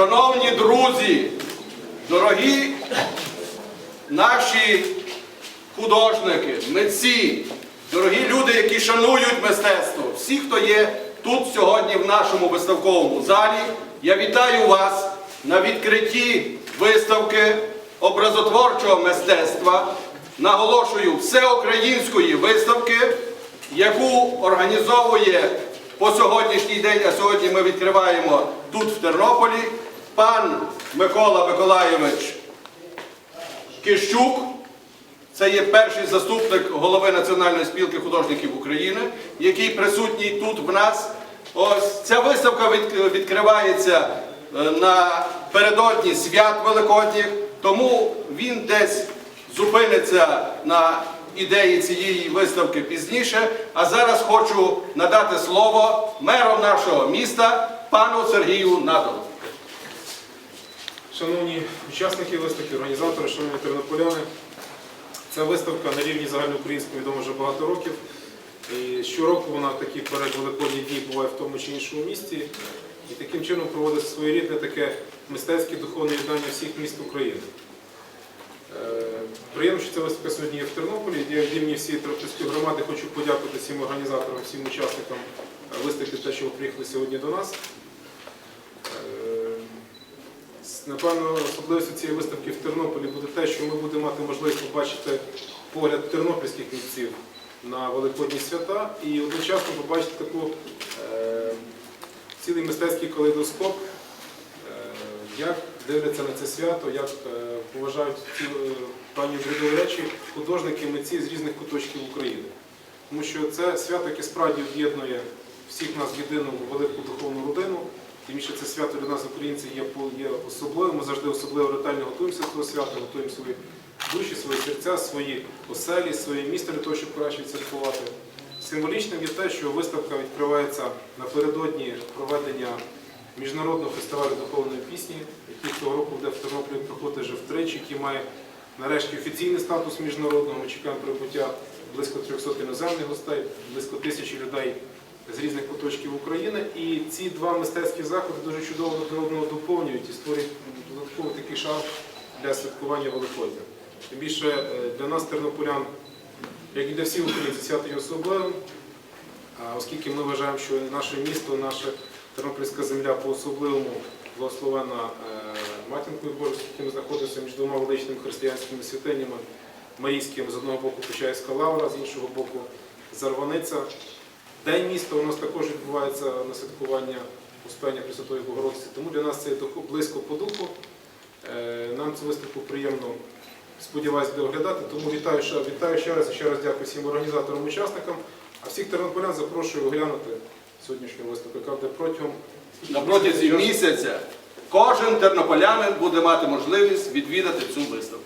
Шановні друзі, дорогі наші художники, митці, дорогі люди, які шанують мистецтво, всі, хто є тут сьогодні в нашому виставковому залі, я вітаю вас на відкритті виставки образотворчого мистецтва. Наголошую всеукраїнської виставки, яку організовує по сьогоднішній день, а сьогодні ми відкриваємо тут в Тернополі, пан Микола Миколайович Кищук. Це є перший заступник голови Національної спілки художників України, який присутній тут в нас. Ось ця виставка відкривається е, напередодні свят Великодніх, тому він десь зупиниться на ідеї цієї виставки пізніше. А зараз хочу надати слово меру нашого міста, пану Сергію Надолу. Шановні учасники виставки, організатори, шановні тернополяни, ця виставка на рівні загальноукраїнського відома вже багато років. І щороку вона такі перед Великодні дні буває в тому чи іншому місті. І таким чином проводить своєрідне таке мистецьке духовне єднання всіх міст України. Е, Приємно, що ця виставка сьогодні є в Тернополі. Я від імені всієї Тернопільської громади хочу подякувати всім організаторам, всім учасникам виставки, те, що ви приїхали сьогодні до нас. Напевно, особливістю цієї виставки в Тернополі буде те, що ми будемо мати можливість побачити погляд тернопільських митців на Великодні свята і одночасно побачити таку е, цілий мистецький калейдоскоп, е, як дивляться на це свято, як е, поважають ці певні обрядові речі художники, митці з різних куточків України. Тому що це свято, яке справді об'єднує всіх нас в єдину велику духовну родину. Тим більше це свято для нас, українців, є, є особливим. Ми завжди особливо ретельно готуємося до цього свята, готуємо свої душі, свої серця, свої оселі, своє місто для того, щоб краще відсвяткувати. Символічним є те, що виставка відкривається напередодні проведення міжнародного фестивалю духовної пісні, який цього року буде в Тернополі проходити вже втричі, який має нарешті офіційний статус міжнародного. Ми чекаємо прибуття близько 300 іноземних гостей, близько тисячі людей з різних куточків України. І ці два мистецькі заходи дуже чудово один одного доповнюють і створюють додатковий такий шанс для святкування Великодня. Тим більше е, для нас, тернополян, як і для всіх українців, свято є особливим, оскільки ми вважаємо, що наше місто, наша тернопільська земля по-особливому благословена е, матінкою Божою, оскільки ми знаходимося між двома величними християнськими святинями, Марійським, з одного боку Почаївська лавра, з іншого боку Зарваниця. День міста у нас також відбувається на святкування Успення Пресвятої Богородиці, тому для нас це близько по духу. Е, Нам цю виставку приємно сподіваюся буде оглядати, тому вітаю ще, вітаю ще раз і ще раз дякую всім організаторам, учасникам. А всіх тернополян запрошую оглянути сьогоднішню виставку, яка буде протягом На протязі місяця кожен тернополянин буде мати можливість відвідати цю виставку.